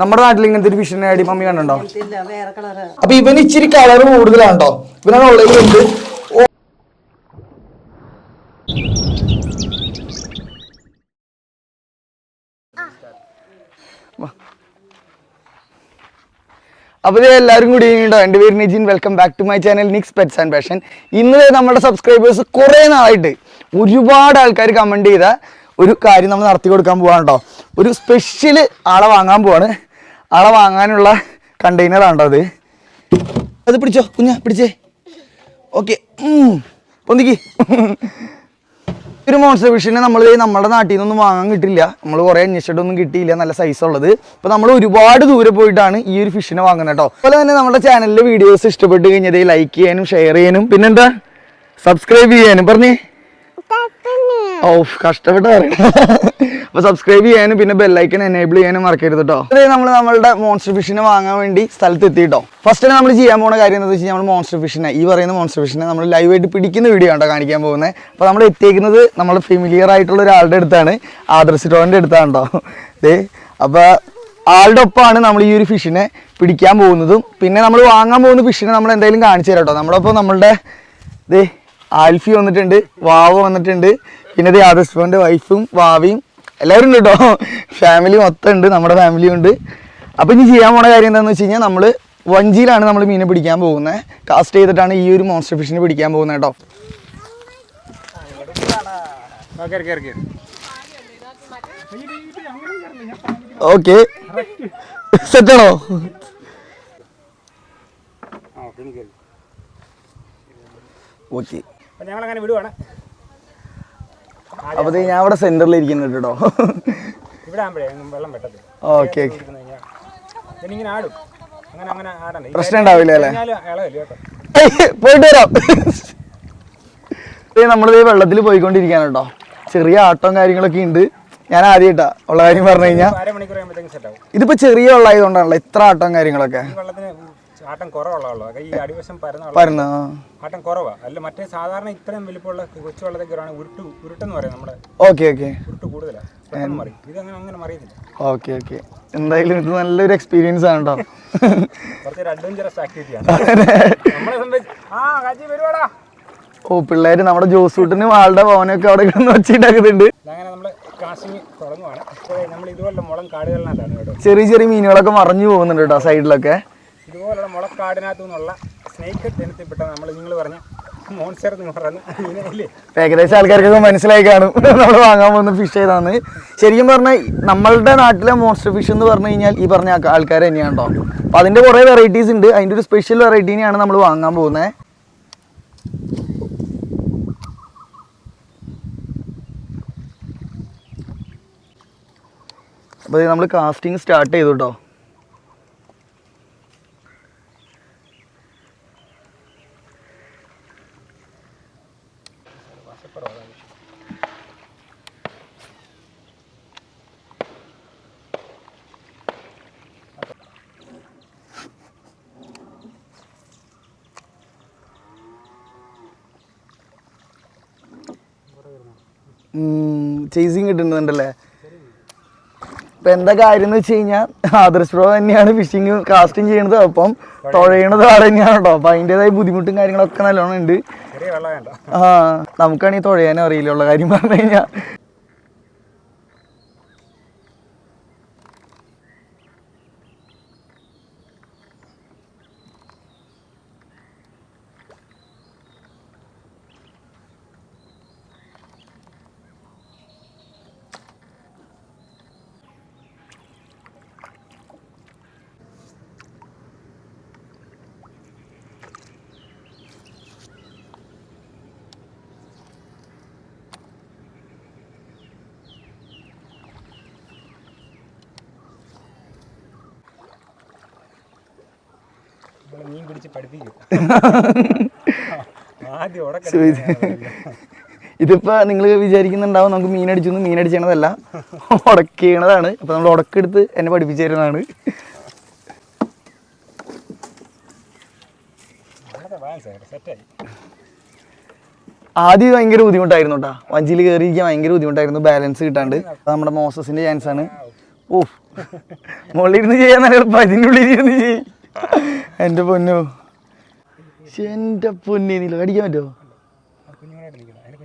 നമ്മുടെ നാട്ടിൽ ഇങ്ങനത്തെ ഒരു ഫിഷിനെ അടി മമ്മി കണ്ടോ അപ്പൊ ഇവന് ഇച്ചിരി കളർ കൂടുതലാണ് കേട്ടോ ഇവനാണ് ഉള്ളതിലുണ്ട് അപ്പോൾ ഇത് എല്ലാവരും കൂടി കഴിഞ്ഞിട്ടോ എന്റെ പേര് Nijin. Welcome back to my channel Nix pets and passion ഇന്ന് നമ്മുടെ സബ്സ്ക്രൈബേഴ്സ് കുറേ നാളായിട്ട് ഒരുപാട് ആൾക്കാർ കമന്റ് ചെയ്ത ഒരു കാര്യം നമ്മൾ നടത്തി കൊടുക്കാൻ പോവാണ് കേട്ടോ ഒരു സ്പെഷ്യൽ ആളെ വാങ്ങാൻ പോവാണ്. ആളെ വാങ്ങാനുള്ള കണ്ടെയ്നർ ആണോ അത്? അത് പിടിച്ചോ കുഞ്ഞ പിടിച്ചേ. ഓക്കെ പൊന്തിക്ക് ഒരു മോൺസ്റ്റർ ഫിഷിനെ നമ്മൾ നമ്മുടെ നാട്ടിൽ നിന്നൊന്നും വാങ്ങാൻ കിട്ടില്ല. നമ്മൾ കുറേ അന്വേഷിച്ചിട്ടൊന്നും കിട്ടിയില്ല നല്ല സൈസ് ഉള്ളത്. അപ്പോൾ നമ്മൾ ഒരുപാട് ദൂരെ പോയിട്ടാണ് ഈ ഒരു ഫിഷിനെ വാങ്ങുന്നത് കേട്ടോ. അതുപോലെ തന്നെ നമ്മുടെ ചാനലിലെ വീഡിയോസ് ഇഷ്ടപ്പെട്ട് കഴിഞ്ഞാൽ ലൈക്ക് ചെയ്യാനും ഷെയർ ചെയ്യാനും. പിന്നെന്താ? സബ്സ്ക്രൈബ് ചെയ്യാനും. പറഞ്ഞേ. ഓ കഷ്ടപ്പെട്ട് അപ്പൊ സബ്സ്ക്രൈബ് ചെയ്യാനും പിന്നെ ബെല്ലൈക്കൻ എനേബിൾ ചെയ്യാനും മറക്കരുത് കേട്ടോ അതെ നമ്മൾ നമ്മുടെ മോൺസ്റ്റർ ഫിഷിനെ വാങ്ങാൻ വേണ്ടി സ്ഥലത്ത് എത്തിയിട്ടോ ഫസ്റ്റ് നമ്മൾ ചെയ്യാൻ പോകുന്ന കാര്യം എന്താ വെച്ചാൽ നമ്മൾ മോൺസ്റ്റർ ഫിഷിനെ ഈ പറയുന്ന മോൺസ്റ്റർ ഫിഷിനെ നമ്മൾ ലൈവായിട്ട് പിടിക്കുന്ന വീഡിയോ ആണോ കാണിക്കാൻ പോകുന്നത് അപ്പോൾ നമ്മൾ എത്തിയിരിക്കുന്നത് നമ്മൾ ഫെമിലിയർ ആയിട്ടുള്ള ഒരാളുടെ അടുത്താണ് ആദർശിറ്റോന്റെ അടുത്താണ് കേട്ടോ ദേ അപ്പോൾ ആളുടെ ഒപ്പമാണ് നമ്മൾ ഈ ഒരു ഫിഷിനെ പിടിക്കാൻ പോകുന്നതും. പിന്നെ നമ്മൾ വാങ്ങാൻ പോകുന്ന ഫിഷിനെ നമ്മൾ എന്തായാലും കാണിച്ചു തരാം കേട്ടോ നമ്മളൊപ്പം നമ്മളുടെ ദേ ആൽഫി വന്നിട്ടുണ്ട് വാവ വന്നിട്ടുണ്ട്. പിന്നെ ദേ ആദർശ് വൈഫും ഭാവിയും എല്ലാവരും ഉണ്ട് കേട്ടോ ഫാമിലി മൊത്തം ഉണ്ട് നമ്മുടെ ഫാമിലിയും ഉണ്ട്. അപ്പോൾ ഇനി ചെയ്യാൻ പോണ കാര്യം എന്താണെന്ന് വെച്ച് കഴിഞ്ഞാൽ നമ്മൾ വഞ്ചിയിലാണ് നമ്മൾ മീനെ പിടിക്കാൻ പോകുന്നത് കാസ്റ്റ് ചെയ്തിട്ടാണ് ഈ ഒരു മോൺസ്റ്റർ ഫിഷിനെ പിടിക്കാൻ പോകുന്നത് കേട്ടോ ഓക്കെ സെറ്റാണോ ഓക്കെ. ഞങ്ങളങ്ങനെ വിടുവാണ്. അപ്പോൾ ദേ ഞാൻ അവിടെ സെന്ററിൽ ഇരിക്കുന്നുണ്ട് കേട്ടോ. ഓക്കെ പ്രശ്നം ഉണ്ടാവില്ല അല്ലേ? പോയിട്ട് വരാം. നമ്മളിത് വെള്ളത്തിൽ പോയിക്കൊണ്ടിരിക്കുകയാണ് കേട്ടോ. ചെറിയ ആട്ടവും കാര്യങ്ങളൊക്കെ ഉണ്ട്. ഞാൻ ആദ്യമായിട്ടാ ഉള്ള കാര്യം പറഞ്ഞു കഴിഞ്ഞാൽ ഇതിപ്പോ ചെറിയ വെള്ളമായതുകൊണ്ടാണല്ലോ ഇത്ര ആട്ടവും കാര്യങ്ങളൊക്കെ. പരന്ന ആട്ടം കുറവാണ് അല്ല മറ്റേ സാധാരണ ഇത്രയും വലിപ്പമുള്ള കൊച്ചു വെള്ളത്തിൽ ഉരുട്ട് ഉരുട്ടെന്ന് പറയാം നമ്മുടെ ഓക്കെ ഓക്കെ. ഉരുട്ട് കൂടുതലാണ് ഇത് അങ്ങനെ അങ്ങനെ മറിയുന്നില്ല ഓക്കെ ഓക്കെ. എന്തായാലും ഇത് നല്ലൊരു എക്സ്പീരിയൻസ് ആണ് കേട്ടോ കുറച്ചൊരു അഡ്വഞ്ചറസ് ആക്ടിവിറ്റിയാണ് നമ്മളെ സംബന്ധിച്ച് ആ കാച്ചി വരുവാടാ. ഓ പിള്ളേര് നമ്മുടെ ജോസൂട്ടിന് ആളുടെ ഭവനൊക്കെ അവിടെ കിടന്ന് അങ്ങനെ നമ്മൾ തുടങ്ങുവാണ് മുളം ചെറിയ ചെറിയ മീനുകളൊക്കെ മറിഞ്ഞു പോകുന്നുണ്ട് കേട്ടോ സൈഡിലൊക്കെ. ഇതുപോലുള്ള മുളക്കാടിനകത്തു നിന്നുള്ള നമ്മൾ നിങ്ങൾ മോൺസ്റ്റർ ഏകദേശം ആൾക്കാർക്ക് മനസ്സിലായി കാണും. നമ്മൾ വാങ്ങാൻ പോകുന്ന ഫിഷ് ഏതാണ് ശരിക്കും പറഞ്ഞാൽ നമ്മളുടെ നാട്ടിലെ മോൺസ്റ്റർ ഫിഷ് എന്ന് പറഞ്ഞു കഴിഞ്ഞാൽ ഈ പറഞ്ഞ ആൾക്കാർ തന്നെയാണ് അപ്പം അതിന്റെ കുറേ വെറൈറ്റീസ് ഉണ്ട്. അതിന്റെ ഒരു സ്പെഷ്യൽ വെറൈറ്റീനെയാണ് നമ്മൾ വാങ്ങാൻ പോകുന്നത് അപ്പോൾ നമ്മൾ കാസ്റ്റിംഗ് സ്റ്റാർട്ട് ചെയ്തു കേട്ടോ ചേസിങ് കിട്ടുന്നുണ്ടല്ലേ ഇപ്പൊ എന്താ കാര്യം എന്ന് വെച്ച് കഴിഞ്ഞാൽ ആദർശ് പ്രോ തന്നെയാണ് ഫിഷിങ് കാസ്റ്റിംഗ് ചെയ്യണത്. അപ്പം തുഴയണത് ആടെ തന്നെയാണ് കേട്ടോ. അപ്പൊ അതിന്റെതായ ബുദ്ധിമുട്ടും കാര്യങ്ങളൊക്കെ നല്ലോണം ഉണ്ട്. ആ നമുക്കാണെങ്കിൽ തുഴയാനും അറിയില്ല ഉള്ള കാര്യം പറഞ്ഞു കഴിഞ്ഞാൽ മീൻ പിടിച്ച് പഠിപ്പിക്കും. ഇതിപ്പോ നിങ്ങൾ വിചാരിക്കുന്നുണ്ടാവും നമുക്ക് മീൻ അടിച്ചണതല്ല. ഉടക്കണതാണ്. അപ്പൊ നമ്മൾ ഉടക്കെടുത്ത് എന്നെ പഠിപ്പിച്ചു തരുന്നതാണ് ആദ്യം ഭയങ്കര ബുദ്ധിമുട്ടായിരുന്നു കേട്ടോ വഞ്ചിയിൽ കയറിയിരിക്കാൻ ഭയങ്കര ബുദ്ധിമുട്ടായിരുന്നു. ബാലൻസ് കിട്ടാണ്ട്. നമ്മുടെ മോസസിന്റെ ചാൻസ് ആണ്. ഓ മുകളിലിരുന്ന് ചെയ്യാൻ നല്ല എളുപ്പം. അതിനുള്ളിൽ ഇരുന്ന് ചെയ്യും. എന്റെ പൊന്നു. എന്റെ പൊന്നെ നീ കടിക്കാൻ പറ്റുമോ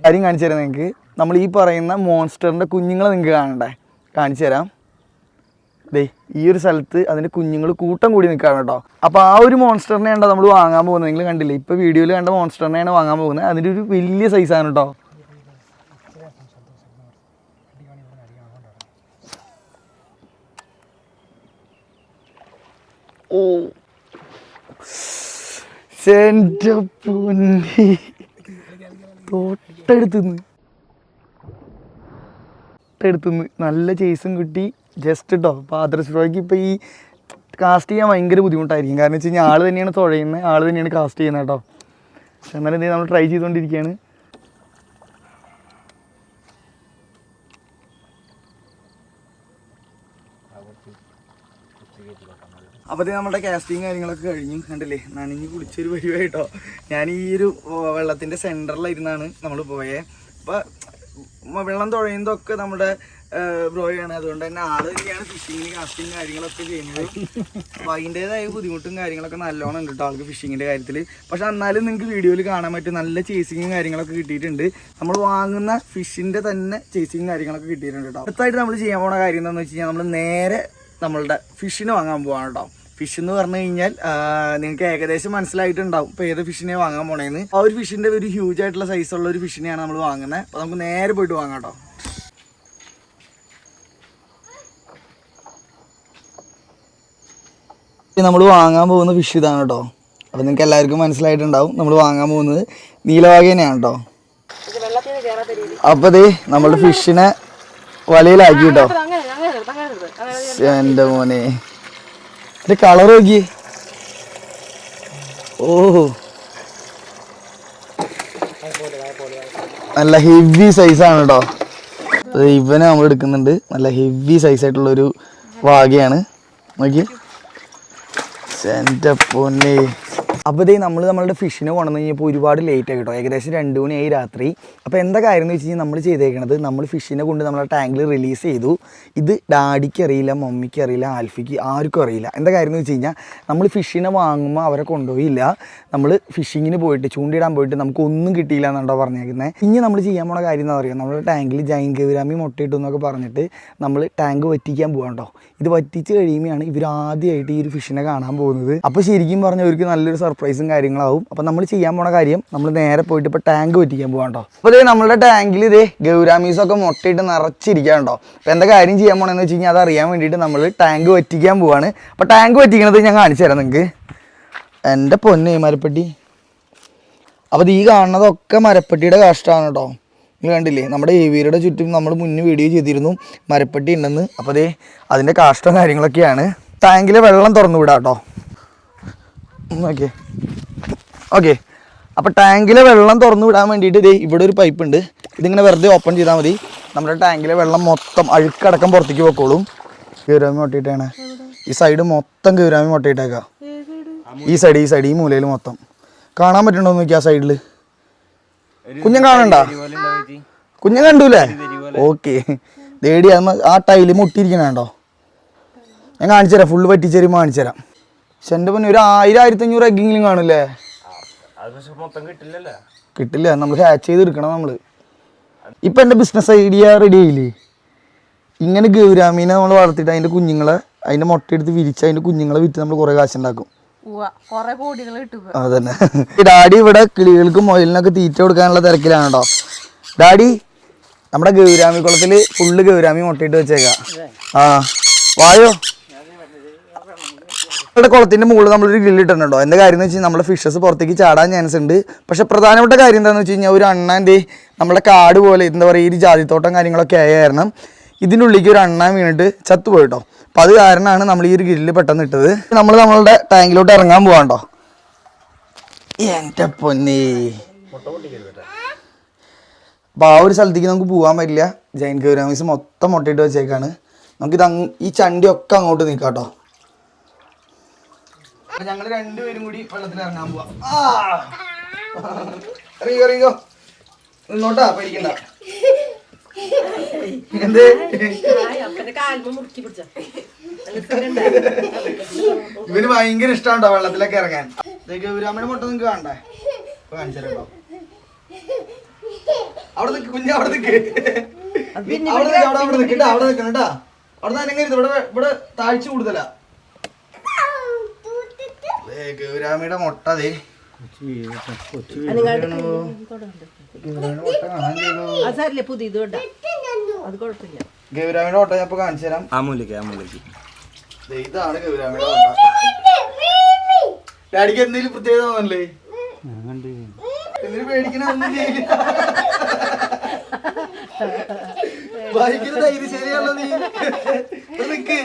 കാര്യം കാണിച്ചു തരാം നിങ്ങൾക്ക് നമ്മൾ ഈ പറയുന്ന മോൺസ്റ്ററിന്റെ കുഞ്ഞുങ്ങളെ നിങ്ങൾക്ക് കാണണ്ടേ? കാണിച്ചു തരാം. ദേ ഈ ഒരു സ്ഥലത്ത് അതിന്റെ കുഞ്ഞുങ്ങൾ കൂട്ടം കൂടി നിൽക്കുകയാണ് കേട്ടോ. അപ്പോൾ ആ ഒരു മോൺസ്റ്ററിനെയാണ് നമ്മൾ വാങ്ങാൻ പോകുന്നത്. നിങ്ങൾ കണ്ടില്ലേ? ഇപ്പോൾ വീഡിയോയിൽ കണ്ട മോൺസ്റ്ററിനെയാണ് വാങ്ങാൻ പോകുന്നത്. അതിന്റെ ഒരു വലിയ സൈസാണ് കേട്ടോ ഓ എന്റെ പൊന്നി തൊട്ടടുത്തുനിന്ന്. തൊട്ടടുത്തുനിന്ന് നല്ല ചേസും കിട്ടി. ജസ്റ്റ് കേട്ടോ പാദരശ്രോയ്ക്ക് ഇപ്പോൾ ഈ കാസ്റ്റ് ചെയ്യാൻ ഭയങ്കര ബുദ്ധിമുട്ടായിരിക്കും. കാരണം വെച്ച് കഴിഞ്ഞാൽ ആൾ തന്നെയാണ് തുഴയുന്നത് ആൾ തന്നെയാണ് കാസ്റ്റ് ചെയ്യുന്നത് കേട്ടോ എന്നാലും എന്തെങ്കിലും നമ്മൾ ട്രൈ ചെയ്തുകൊണ്ടിരിക്കുകയാണ് അപ്പോൾ നമ്മുടെ കാസ്റ്റിങ് കാര്യങ്ങളൊക്കെ കഴിഞ്ഞു. കണ്ടില്ലേ? നനഞ്ഞ് കുളിച്ചൊരു പരിപാടി കേട്ടോ ഞാൻ ഈ ഒരു വെള്ളത്തിന്റെ സെന്ററിലിരുന്നാണ് നമ്മൾ പോയേ അപ്പോൾ വെള്ളം തുഴയുന്നതൊക്കെ നമ്മുടെ ബ്രോയാണ് അതുകൊണ്ട് തന്നെ ആൾ തന്നെയാണ് ഫിഷിങ്ങിന് കാസ്റ്റിങ് കാര്യങ്ങളൊക്കെ ചെയ്യുന്നത്. അപ്പോൾ അതിന്റെതായ ബുദ്ധിമുട്ടും കാര്യങ്ങളൊക്കെ നല്ലോണം ഉണ്ട് കേട്ടോ ആൾക്ക് ഫിഷിങ്ങിന്റെ കാര്യത്തിൽ പക്ഷെ എന്നാലും നിങ്ങൾക്ക് വീഡിയോയിൽ കാണാൻ പറ്റും നല്ല ചേസിങ്ങും കാര്യങ്ങളൊക്കെ കിട്ടിയിട്ടുണ്ട്. നമ്മൾ വാങ്ങുന്ന ഫിഷിന്റെ തന്നെ ചേസിങ്ങും കാര്യങ്ങളൊക്കെ കിട്ടിയിട്ടുണ്ട് കേട്ടോ അടുത്തായിട്ട് നമ്മൾ ചെയ്യാൻ പോണ കാര്യം എന്താണെന്ന് വെച്ച് കഴിഞ്ഞാൽ നമ്മൾ നേരെ നമ്മളുടെ ഫിഷിന് വാങ്ങാൻ പോവാണ് കേട്ടോ ഫിഷ് എന്ന് പറഞ്ഞു കഴിഞ്ഞാൽ നിങ്ങൾക്ക് ഏകദേശം മനസ്സിലായിട്ടുണ്ടാവും ഇപ്പോൾ ഏത് ഫിഷിനെ വാങ്ങാൻ പോണേന്ന്. ആ ഒരു ഫിഷിന്റെ ഒരു ഹ്യൂജ് ആയിട്ടുള്ള സൈസ് ഉള്ള ഒരു ഫിഷിനെയാണ് നമ്മൾ വാങ്ങുന്നത് അപ്പോൾ നമുക്ക് നേരെ പോയിട്ട് വാങ്ങാം കേട്ടോ നമ്മൾ വാങ്ങാൻ പോകുന്ന ഫിഷ് ഇതാണ് കേട്ടോ അപ്പോൾ നിങ്ങൾക്ക് എല്ലാവർക്കും മനസ്സിലായിട്ടുണ്ടാവും നമ്മൾ വാങ്ങാൻ പോകുന്നത് നീലവാഗേനെയാണ് കേട്ടോ അപ്പോൾ ദേ നമ്മുടെ ഫിഷിനെ വലയിലാക്കി കേട്ടോ എന്റെ മോനെ. ഇത് കളർ നോക്കിയേ. ഓ. നല്ല ഹെവി സൈസാണ് കേട്ടോ ഇവനെ നമ്മൾ എടുക്കുന്നുണ്ട്. നല്ല ഹെവി സൈസ് ആയിട്ടുള്ളൊരു വാഗയാണ്. നോക്കിയേ. എന്റെ പൊന്നെ. അപ്പോൾ ഇതേ നമ്മൾ നമ്മളുടെ ഫിഷിനെ കൊണ്ടുവന്ന് കഴിഞ്ഞപ്പോൾ ഒരുപാട് ലേറ്റ് ആയി കേട്ടോ. ഏകദേശം രണ്ട് മണിയായി രാത്രി. അപ്പോൾ എന്താ കാര്യം എന്ന് വെച്ച് കഴിഞ്ഞാൽ നമ്മൾ ചെയ്തേക്കണത് നമ്മൾ ഫിഷിനെ കൊണ്ട് നമ്മളെ ടാങ്കിൽ റിലീസ് ചെയ്തു. ഇത് ഡാഡിക്ക് അറിയില്ല മമ്മിക്ക് അറിയില്ല ആൽഫിക്ക് ആർക്കും അറിയില്ല. എന്താ കാര്യം എന്ന് വെച്ച് കഴിഞ്ഞാൽ നമ്മൾ ഫിഷിനെ വാങ്ങുമ്പോൾ അവരെ കൊണ്ടുപോയില്ല. നമ്മൾ ഫിഷിങ്ങിന് പോയിട്ട് ചൂണ്ടിടാൻ പോയിട്ട് നമുക്ക് ഒന്നും കിട്ടിയില്ല എന്നുണ്ടോ പറഞ്ഞേക്കുന്നത് ഇനി നമ്മൾ ചെയ്യാൻ പോണ കാര്യം എന്താ പറയുക നമ്മുടെ ടാങ്കിൽ ജൈൻ ഗൗരാമി മുട്ടയിട്ടു എന്നൊക്കെ പറഞ്ഞിട്ട് നമ്മൾ ടാങ്ക് വറ്റിക്കാൻ പോകണ്ടോ ഇത് വറ്റിച്ച് കഴിയുമ്പോഴാണ് ഇവർ ആദ്യമായിട്ട് ഈ ഒരു ഫിഷിനെ കാണാൻ പോകുന്നത്. അപ്പോൾ ശരിക്കും പറഞ്ഞാൽ അവർക്ക് നല്ലൊരു കാര്യങ്ങളാവും. അപ്പോൾ നമ്മൾ ചെയ്യാൻ പോണ കാര്യം നമ്മൾ നേരെ പോയിട്ട് ഇപ്പോൾ ടാങ്ക് വെറ്റിക്കാൻ പോകാണ്ടോ അപ്പോൾ ഇതേ നമ്മുടെ ടാങ്കിൽ ഇതേ ഗൗരാമീസൊക്കെ മുട്ടയിട്ട് നിറച്ചിരിക്കാണ്ടോ അപ്പോൾ എന്താ കാര്യം ചെയ്യാൻ പോണെന്ന് വെച്ച് കഴിഞ്ഞാൽ അത് അറിയാൻ വേണ്ടിയിട്ട് നമ്മൾ ടാങ്ക് വറ്റിക്കാൻ പോവാണ്. അപ്പോൾ ടാങ്ക് വറ്റിക്കണത് ഞാൻ കാണിച്ചു തരാം നിങ്ങൾക്ക് എന്റെ പൊന്നെ മരപ്പെട്ടി. അപ്പോൾ ഈ കാണുന്നതൊക്കെ മരപ്പെട്ടിയുടെ കാഷ്ടമാണ് കേട്ടോ നിങ്ങൾ കണ്ടില്ലേ? നമ്മുടെ ഏവിയരുടെ ചുറ്റും നമ്മൾ മുന്നേ വീഡിയോ ചെയ്തിരുന്നു മരപ്പെട്ടി ഉണ്ടെന്ന്. അപ്പോൾ ദേ അതിന്റെ കാഷ്ടം കാര്യങ്ങളൊക്കെയാണ്. ടാങ്കിലെ വെള്ളം തുറന്നു വിടാം കേട്ടോ ഓക്കെ ഓക്കെ. അപ്പോൾ ടാങ്കിലെ വെള്ളം തുറന്നു വിടാൻ വേണ്ടിയിട്ട് ദേ ഇവിടെ ഒരു പൈപ്പ് ഉണ്ട്. ഇതിങ്ങനെ വെറുതെ ഓപ്പൺ ചെയ്താൽ മതി. നമ്മുടെ ടാങ്കിലെ വെള്ളം മൊത്തം അഴുക്കടക്കം പുറത്തേക്ക് പൊക്കോളും. കീരാമി മുട്ടയിട്ടാണ് ഈ സൈഡ് മൊത്തം കീരാമി മുട്ടയിട്ടേക്കാം ഈ സൈഡ് ഈ സൈഡ് ഈ മൂലയിൽ മൊത്തം. കാണാൻ പറ്റണ്ടോ നോക്കി ആ സൈഡിൽ കുഞ്ഞൻ കാണണ്ട? കുഞ്ഞൻ കണ്ടൂലേ? ഓക്കെ. ദേടി ആ ടൈൽ മുട്ടിയിരിക്കണോ ഞാൻ കാണിച്ചു തരാം. ഫുള്ള് പറ്റിച്ചേരുമ്പോൾ കാണിച്ചു തരാം. എന്റെ പിന്നെ ഒരു ആയിരം ആയിരത്തഞ്ഞൂറ് എഗ്ഗെങ്കിലും കാണില്ലേ കിട്ടില്ല നമ്മൾ ഹാച്ച് ചെയ്ത് എടുക്കണം നമ്മൾ ഇപ്പം എന്റെ ബിസിനസ് ഐഡിയ റെഡി ആയില്ലേ? ഇങ്ങനെ ഗൗരാമീനെ നമ്മൾ വളർത്തിയിട്ട് അതിന്റെ കുഞ്ഞുങ്ങളെ അതിന്റെ മുട്ടയെടുത്ത് വിരിച്ച് അതിന്റെ കുഞ്ഞുങ്ങളെ വിറ്റ് നമ്മൾ കുറേ കാശുണ്ടാക്കും. അതന്നെ. ഡാഡി ഇവിടെ കിളികൾക്കും മൊയിലിനൊക്കെ തീറ്റ കൊടുക്കാനുള്ള തിരക്കിലാണ് ഡാഡി നമ്മുടെ ഗൗരാമി കുളത്തിൽ ഫുള്ള് ഗൗരാമി മുട്ടയിട്ട് വെച്ചേക്കാം. ആ വായോ? നമ്മുടെ കുളത്തിന്റെ മുകളിൽ നമ്മളൊരു ഗ്രില്ല് ഇട്ടിട്ടുണ്ടോ? എന്താ കാര്യം എന്ന് വെച്ചാൽ നമ്മുടെ ഫിഷസ് പുറത്തേക്ക് ചാടാൻ ചാൻസ് ഉണ്ട്. പക്ഷെ പ്രധാനപ്പെട്ട കാര്യം എന്താണെന്ന് വെച്ച് കഴിഞ്ഞാൽ ഒരു അണ്ണാന്റെ നമ്മുടെ കാട് പോലെ എന്താ പറയുക ഈ ജാതിത്തോട്ടം കാര്യങ്ങളൊക്കെ ആയ കാരണം ഇതിന്റെ ഉള്ളിലേക്ക് ഒരു അണ്ണാൻ വീണിട്ട് ചത്തുപോയിട്ടോ അപ്പം അത് കാരണമാണ് നമ്മൾ ഈ ഒരു ഗ്രില്ല് പെട്ടെന്ന് ഇട്ടത്. നമ്മൾ നമ്മളുടെ ടാങ്കിലോട്ട് ഇറങ്ങാൻ പോകാണ്ടോ എന്റെ പൊന്നേ. അപ്പോൾ ആ ഒരു സ്ഥലത്തേക്ക് നമുക്ക് പോകാൻ പറ്റില്ല. ജൈൻ ഗൗരാമീസ് മൊത്തം മുട്ടയിട്ട് വെച്ചേക്കാണ്. നമുക്കിത് ഈ ചണ്ടിയൊക്കെ അങ്ങോട്ട് നിൽക്കാം കേട്ടോ ഞങ്ങൾ രണ്ടുപേരും കൂടി വെള്ളത്തിൽ ഇറങ്ങാൻ പോവാ. ഇറങ്ങിക്കോ നിന്നോട്ടാ പേടിക്കണ്ട. എന്ത്? ഇവന് ഭയങ്കര ഇഷ്ടമുണ്ടോ വെള്ളത്തിലൊക്കെ ഇറങ്ങാൻ. ഗൗരാമയുടെ മുട്ട നിങ്ങക്ക് വേണ്ടേ കാണിച്ചോ. അവിടെ നിക്ക് കുഞ്ഞ അവിടെ നിക്ക്. അവിടെ നിക്ക്, അവിടെ അവിടെ നിക്ക് ട്ടാ, അവിടെ നിക്കണം കേട്ടാ. അവിടെ നിന്ന് അനങ്ങരുത് ഇവിടെ ഇവിടെ താഴ്ച കൂടുതലാ. ഗൗരാമിയുടെ മുട്ട അതെ പുതിയത് അത് കുഴപ്പമില്ല. ഗൗരാമിയുടെ മുട്ട ഞാൻ ഇപ്പൊ കാണിച്ചു തരാം. അമൂലിക്ക് അമൂലിക്ക് ദേ, ഇതാണ് ഗൗരാമിയുടെ മുട്ട. ഡാഡിക്ക് എന്തെങ്കിലും പ്രത്യേകത തോന്നല്ലേ എന്തിനു പേടിക്കണ ഭയങ്കര ധൈര്യശാലിയാണല്ലോ നീ? ഇവിടെ നിക്ക്.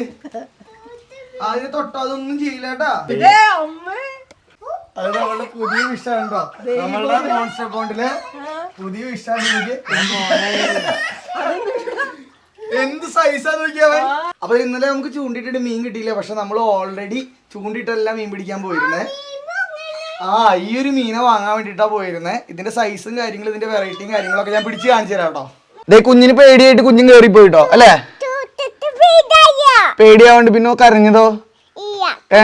ആദ്യം തൊട്ടോ അതൊന്നും ചെയ്യില്ലേട്ടാ അത് നമ്മളുടെ പുതിയ വിഷാണ് കേട്ടോ നമ്മളുടെ മോൺസ്റ്റർ അക്കൗണ്ടിൽ പുതിയ വിഷാണ് എന്ത് സൈസാ നോക്കിയവൻ അപ്പൊ ഇന്നലെ നമുക്ക് ചൂണ്ടിട്ടിട്ട് മീൻ കിട്ടിയില്ല. പക്ഷെ നമ്മൾ ഓൾറെഡി ചൂണ്ടിട്ടല്ല മീൻ പിടിക്കാൻ പോയിരുന്നേ. ആ ഈ ഒരു മീനെ വാങ്ങാൻ വേണ്ടിട്ടാ പോയിരുന്നേ. ഇതിന്റെ സൈസും കാര്യങ്ങളും ഇതിന്റെ വെറൈറ്റിയും കാര്യങ്ങളൊക്കെ ഞാൻ പിടിച്ച് കാണിച്ചു തരാം കേട്ടോ. ദേ കുഞ്ഞിന് പേടിയായിട്ട് കുഞ്ഞും കേറി പോയിട്ടോ അല്ലേ? പേടിയാവണ്ട് പിന്നെ കരഞ്ഞതോ ഏ?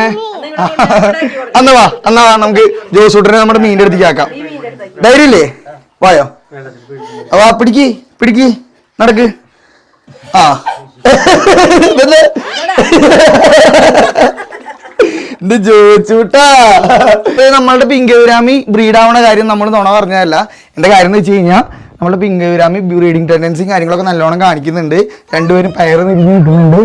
അന്ന് വാ അന്നാ വാ നമുക്ക് ജോസൂട്ടനെ നമ്മുടെ മീന്റെ അടുത്തേക്ക് ആക്കാം ധൈര്യല്ലേ വായോ? വാ പിടിക്ക് പിടിക്ക് നടക്ക്. ആ? ഇത് ജോച്ചൂട്ടാ നമ്മളുടെ പിങ്കവിരാമി ബ്രീഡ് ആവണ കാര്യം നമ്മൾ നുണ പറഞ്ഞതല്ല. എന്റെ കാര്യം എന്ന് വെച്ച് കഴിഞ്ഞാൽ നമ്മുടെ പിങ്കവിരാമി ബ്രീഡിങ് ടെൻഡൻസിയും കാര്യങ്ങളൊക്കെ നല്ലോണം കാണിക്കുന്നുണ്ട്. രണ്ടുപേരും പയർ നിരിഞ്ഞു കിട്ടുന്നുണ്ട്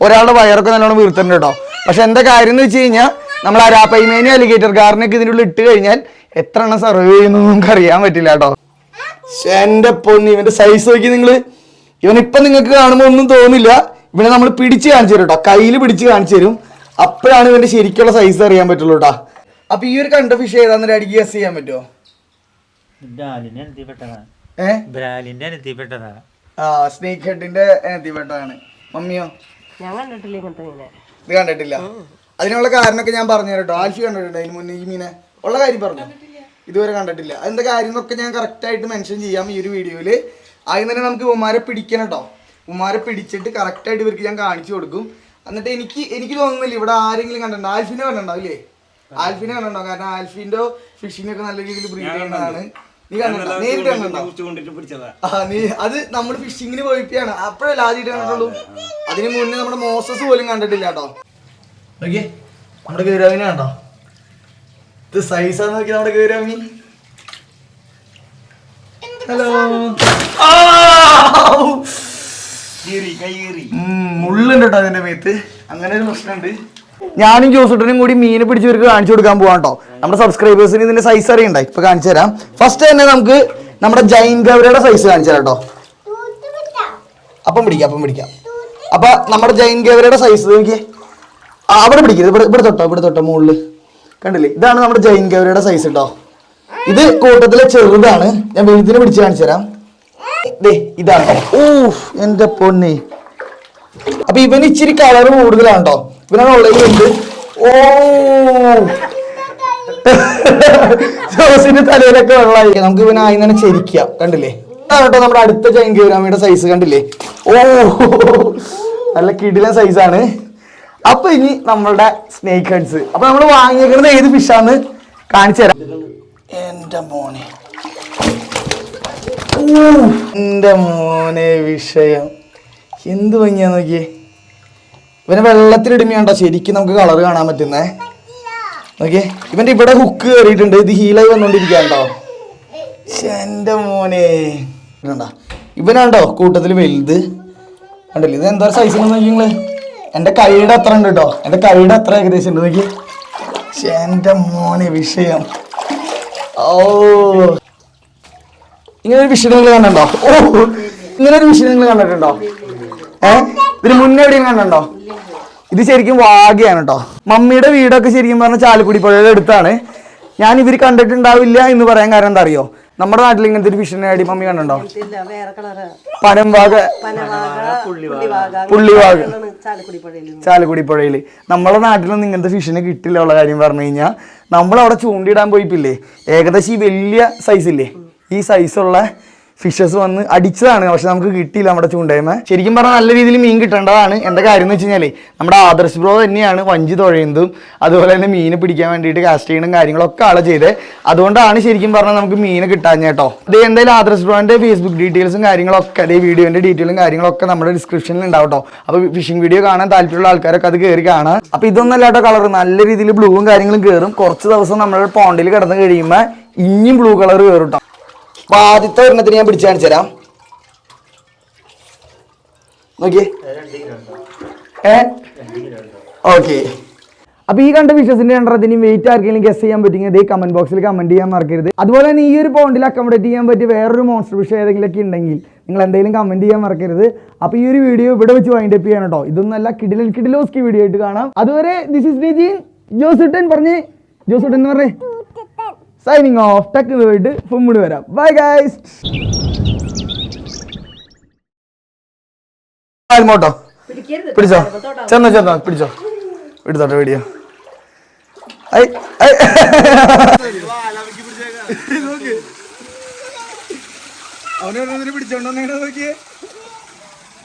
ഒരാളുടെ വയറൊക്കെ നല്ലോണം വീർത്തിട്ടുണ്ട് കേട്ടോ പക്ഷെ എന്താ കാര്യം എന്ന് വെച്ച് കഴിഞ്ഞാൽ നമ്മൾ അരാപ്പൈമേനി അലിഗേറ്റർ കാറിനൊക്കെ ഇതിന്റെ ഉള്ളിൽ ഇട്ട് കഴിഞ്ഞാൽ എത്ര എണ്ണം സർവ് ചെയ്യുന്നു നമുക്ക് അറിയാൻ പറ്റില്ല കേട്ടോ എന്റെ പൊന്നി ഇവന്റെ സൈസ് നോക്കി നിങ്ങൾ ഇവൻ ഇപ്പൊ നിങ്ങൾക്ക് കാണുമ്പോൾ ഒന്നും തോന്നില്ല. ഇവനെ നമ്മൾ പിടിച്ച് കാണിച്ചു തരും കേട്ടോ കയ്യിൽ പിടിച്ച് കാണിച്ചു തരും. അപ്പോഴാണ് ഇവന്റെ ശരിക്കുള്ള സൈസ് അറിയാൻ പറ്റുള്ളൂ കേട്ടോ അപ്പൊ ഈ ഒരു കണ്ട ഫിഷ് ഏതാന്ന് അടിക്ക് ഗസ് ചെയ്യാൻ പറ്റുമോ ഏഹ് ആ സ്നേക്ക് ഹെഡിന്റെ എത്തിപ്പെട്ടതാണ് മമ്മിയോ? ഞാൻ കണ്ടിട്ടില്ല ഇങ്ങനത്തെ മീനെ. ഇത് കണ്ടിട്ടില്ല? അതിനുള്ള കാരണമൊക്കെ ഞാൻ പറഞ്ഞു കേട്ടോ. ആൽഫി കണ്ടിട്ടുണ്ട് അതിന് മുന്നേ ഈ മീനെ? ഉള്ള കാര്യം പറഞ്ഞു. ഇതുവരെ കണ്ടിട്ടില്ല. അതിന്റെ കാര്യം എന്നൊക്കെ ഞാൻ കറക്റ്റ് ആയിട്ട് മെൻഷൻ ചെയ്യാം ഈ ഒരു വീഡിയോയിൽ ആദ്യം തന്നെ നമുക്ക് ഉമാരെ പിടിക്കണം കേട്ടോ ഉമാരെ പിടിച്ചിട്ട് കറക്റ്റ് ആയിട്ട് ഇവർക്ക് ഞാൻ കാണിച്ചു കൊടുക്കും. എന്നിട്ട് എനിക്ക് എനിക്ക് തോന്നുന്നില്ല ഇവിടെ ആരെങ്കിലും കണ്ടിട്ടുണ്ടോ? ആൽഫിനെ കണ്ടിട്ടുണ്ടാവില്ലേ? ആൽഫിനെ കണ്ടിട്ടുണ്ടോ? കാരണം ആൽഫിന്റെ ഫിഷിനൊക്കെ നല്ല രീതിയിൽ ബ്രീഡ് ചെയ്യുന്നതാണ്. നീ കണ്ടിട്ടുണ്ടോ നേരിട്ട് കണ്ടിട്ടുണ്ടോ കൊണ്ടിട്ട് പിടിച്ചതാ. ആ നീ അത് നമ്മൾ ഫിഷിങ്ങിന് പോയിപ്പിയാണ് അപ്പോഴല്ലേ ആദ്യമായിട്ട് കണ്ടിട്ടുള്ളൂ. അതിന് മുന്നേ നമ്മുടെ മോസസ് പോലും കണ്ടിട്ടില്ല കേട്ടോ. നമ്മുടെ ഗൗരവിനെ കണ്ടോ? ഇത് സൈസാ നോക്കി നമ്മുടെ ഗൗരവി ഹലോ മുള്ളുണ്ട് കേട്ടോ അതിന്റെ മേത്ത്. അങ്ങനെ ഒരു പ്രശ്നമുണ്ട്. ഞാനും ജോസുട്ടനും കൂടി മീൻ പിടിച്ചവർക്ക് കാണിച്ചു കൊടുക്കാൻ പോവാം കേട്ടോ നമ്മുടെ സബ്സ്ക്രൈബേഴ്സിന് ഇതിന്റെ സൈസ് അറിയണ്ട ഇപ്പൊ കാണിച്ചു തരാം. ഫസ്റ്റ് തന്നെ നമുക്ക് നമ്മുടെ ജൈൻ ഗൗരയുടെ സൈസ് കാണിച്ചു തരാം കേട്ടോ അപ്പം പിടിക്കാം അപ്പം പിടിക്കാം. അപ്പൊ നമ്മുടെ ജൈൻ ഗൗരയുടെ സൈസ് നോക്കിയേ. അവിടെ പിടിക്കരുത് ഇവിടെ ഇവിടെ തൊട്ടോ ഇവിടെ തൊട്ടോ മുകളിൽ. കണ്ടില്ലേ? ഇതാണ് നമ്മുടെ ജൈൻ ഗൗരയുടെ സൈസ് കേട്ടോ ഇത് കൂട്ടത്തിലെ ചെറുതാണ്. ഞാൻ വലുതിനെ പിടിച്ച് കാണിച്ചു തരാം. ഇതാണ്. ഓ എന്റെ പൊന്നെ. അപ്പൊ ഇവന് ഇച്ചിരി കളർ കൂടുതലാണ് കേട്ടോ ഇവനാണ് ഉള്ളത് ഓ. ജോസിന്റെ തലയിലൊക്കെ വെള്ളമായി നമുക്ക് ഇവനെ ആയി തന്നെ ചെരിക്കാം. കണ്ടില്ലേ? കേട്ടോ നമ്മുടെ അടുത്ത ജൈൻഗൗരാമിയുടെ സൈസ് കണ്ടില്ലേ? ഓ. നല്ല കിടിലൻ സൈസാണ് അപ്പൊ ഇനി നമ്മളുടെ സ്നേക്ക് ഹെഡ്സ് അപ്പൊ നമ്മൾ വാങ്ങിയേക്കുന്നത് ഏത് ഫിഷാന്ന് കാണിച്ചു തരാം. എന്റെ മോനെ. എന്റെ മോനെ വിഷയം. എന്ത് ഭംഗിയാ നോക്കിയേ. ഇവനെ വെള്ളത്തിലിടുമ്പോണ്ടോ ശരിക്കും നമുക്ക് കളർ കാണാൻ പറ്റുന്നേ. ഓക്കെ ഇവന്റെ ഇവിടെ ഹുക്ക് കയറിയിട്ടുണ്ട് ഇത് ഹീലായി വന്നോണ്ടിരിക്കാണ്ടോ എന്റെ മോനെ. ഇവനാണ്ടോ കൂട്ടത്തിൽ വലുത്? കണ്ടില്ല? ഇത് എന്താ സൈസ് നോക്കി നിങ്ങൾ. എന്റെ കൈയുടെ അത്ര ഉണ്ട് കേട്ടോ എന്റെ കൈയുടെ അത്ര ഏകദേശം ഉണ്ട്. നോക്കി എന്റെ മോനെ വിഷയം. ഓ. ഇങ്ങനെ ഒരു വിഷയം നിങ്ങൾ ഓ ഇങ്ങനെ ഒരു വിഷയം നിങ്ങൾ കണ്ടിട്ടുണ്ടോ? ഏ? ഇതിന് മുന്നേ എവിടെയും കണ്ടോ ഇത് ശരിക്കും വാഗയാണ് കേട്ടോ മമ്മിയുടെ വീടൊക്കെ ശരിക്കും പറഞ്ഞ ചാലക്കുടി പുഴയുടെ അടുത്താണ്. ഞാൻ ഇവർ കണ്ടിട്ടുണ്ടാവില്ല എന്ന് പറയാൻ കാരണം എന്താ അറിയോ? നമ്മുടെ നാട്ടിൽ ഇങ്ങനത്തെ ഒരു ഫിഷിനെ അടി മമ്മി കണ്ടോ പനംവാഗ പുള്ളിവാഗ് ചാലക്കുടി പുഴയിൽ നമ്മുടെ നാട്ടിലൊന്നും ഇങ്ങനത്തെ ഫിഷിനെ കിട്ടില്ല ഉള്ള കാര്യം പറഞ്ഞു കഴിഞ്ഞാൽ നമ്മൾ അവിടെ ചൂണ്ടിടാൻ പോയിപ്പില്ലേ? ഏകദേശം ഈ വലിയ സൈസ് ഇല്ലേ? ഈ സൈസുള്ള ഫിഷസ് വന്ന് അടിച്ചതാണ് പക്ഷെ നമുക്ക് കിട്ടിയില്ല നമ്മുടെ ചൂണ്ടയമ്മ ശരിക്കും പറഞ്ഞാൽ നല്ല രീതിയിൽ മീൻ കിട്ടേണ്ടതാണ്. എന്താ കാര്യം എന്ന് വെച്ച് കഴിഞ്ഞാൽ നമ്മുടെ ആദർശ് ബ്രോ തന്നെയാണ് വഞ്ചി തുഴയുന്നതും അതുപോലെ തന്നെ മീനെ പിടിക്കാൻ വേണ്ടിയിട്ട് കാസ്റ്റ് ചെയ്യണം കാര്യങ്ങളൊക്കെ ആളെ ചെയ്തത് അതുകൊണ്ടാണ് ശരിക്കും പറഞ്ഞാൽ നമുക്ക് മീനെ കിട്ടാൻ കേട്ടോ. ഇത് എന്തായാലും ആദർശ് ബ്രോന്റെ ഫേസ്ബുക്ക് ഡീറ്റെയിൽസും കാര്യങ്ങളൊക്കെ അതേ വീഡിയോന്റെ ഡീറ്റെയിലും കാര്യങ്ങളൊക്കെ നമ്മുടെ ഡിസ്ക്രിപ്ഷനിൽ ഉണ്ടാവും കേട്ടോ. അപ്പോൾ ഫിഷിംഗ് വീഡിയോ കാണാൻ താല്പര്യമുള്ള ആൾക്കാരൊക്കെ അത് കയറി കാണാം. അപ്പോൾ ഇതൊന്നല്ല കേട്ടോ കളർ നല്ല രീതിയിൽ ബ്ലൂവും കാര്യങ്ങളും കയറും കുറച്ച് ദിവസം നമ്മുടെ പോണ്ടിൽ കിടന്ന് കഴിയുമ്പോൾ ഇനിയും ബ്ലൂ കളർ കയറും കേട്ടോ. അപ്പൊ ആദ്യത്തെ ഒരെണ്ണത്തിന് ഞാൻ പിടിച്ചു കാണിച്ചു തരാം. നോക്കിയേ. ഓക്കെ. അപ്പൊ ഈ കണ്ട വിഷസിന്റെ രണ്ടതിനും വെയിറ്റ് ആർക്കെങ്കിലും ഗസ് ചെയ്യാൻ പറ്റുമെങ്കിൽ ഈ കമന്റ് ബോക്സിൽ കമന്റ് ചെയ്യാൻ മറക്കരുത്. അതുപോലെ തന്നെ ഈ ഒരു പോണ്ടിൽ അക്കോമഡേറ്റ് ചെയ്യാൻ പറ്റിയ വേറൊരു മോൺസ്റ്റർ ഫിഷ് ഏതെങ്കിലും ഒക്കെ ഉണ്ടെങ്കിൽ നിങ്ങൾ എന്തെങ്കിലും കമന്റ് ചെയ്യാൻ മറക്കരുത്. അപ്പൊ ഈ ഒരു വീഡിയോ ഇവിടെ വെച്ച് വൈൻഡ് അപ്പ് ചെയ്യണം കേട്ടോ ഇതൊന്നല്ല കിഡിലൽ കിഡിലോസ്കി വീഡിയോ ആയിട്ട് കാണാം. അതുവരെ ദിസ് ഇസ് നിജിൻ ജോസുട്ടൻ പറഞ്ഞേ. ജോസുട്ടൻ എന്ന് പറഞ്ഞേ. സൈനിങ് ഓഫ് ടക്ക് പോയിട്ട് ഫുമ്മിട് വരാം. ബൈ ഗൈസ് മോട്ടോ പിടിക്കരുത്. പിടിച്ചോ? ചെന്നോ ചെന്നോ. പിടിച്ചോ. എടുത്തോട്ടെ വീഡിയോ ഐ ഐ. അവനെ പിടിച്ചോണ്ടോ നോക്കിയേ.